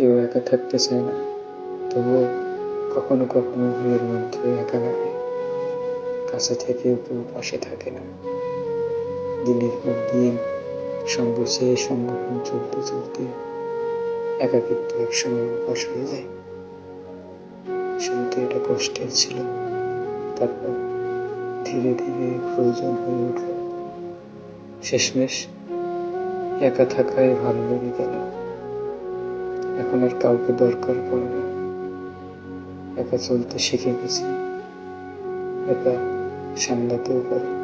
কেউ একা থাকতে চায় না। তবুও কখনো কখনো ভিড়ের মধ্যে একা লাগে। কাছে থেকেও কেউ পাশে থাকে না। দিনের পর দিন চেয়ে সংগঠন চলতে চলতে একাকিত্ব একসময় অভ্যাস হয়ে যায়। শুরুতে এটা কষ্টের ছিল। তারপর ধীরে ধীরে প্রয়োজন হয়ে উঠল। শেষমেশ একা থাকাই ভালো লেগে গেল। এখন আর কাউকে দরকার পড়ে না। একা চলতে শিখে গেছি। একা সামলাতেও পারি।